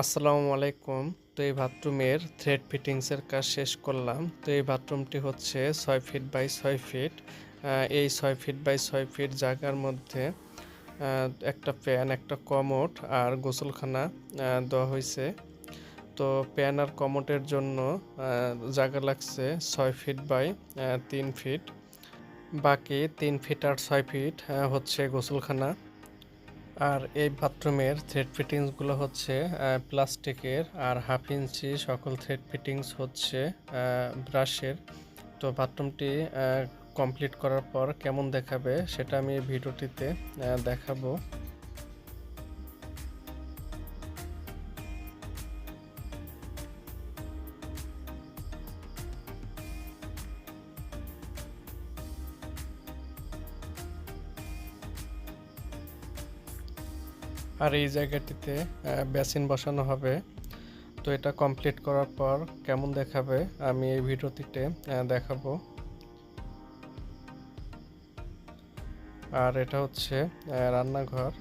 আসসালামু আলাইকুম। তো এই বাথরুমের থ্রেড ফিটিংসের কাজ শেষ করলাম। তো এই বাথরুমটি হচ্ছে ছয় ফিট বাই ছয় ফিট এই ছয় ফিট বাই ছয় ফিট জায়গার মধ্যে একটা প্যান একটা কমোট আর গোসলখানা দেওয়া হয়েছে। তো প্যান আর কমোডের জন্য জায়গা লাগছে ছয় ফিট বাই তিন ফিট বাকি তিন ফিট আর ছয় ফিট হচ্ছে গোসলখানা। আর এই বাথরুমের থ্রেড ফিটিংসগুলো হচ্ছে প্লাস্টিকের আর হাফ ইঞ্চি সকল থ্রেড ফিটিংস হচ্ছে ব্রাশের তো বাথরুমটি কমপ্লিট করার পর কেমন দেখাবে সেটা আমি ভিডিওটিতে দেখাবো। আর এই জায়গাটিতে বেসিন বসানো হবে। তো এটা কমপ্লিট করার পর কেমন দেখাবে, আমি এই ভিডিওটিতে দেখাবো। আর এটা হচ্ছে রান্নাঘর।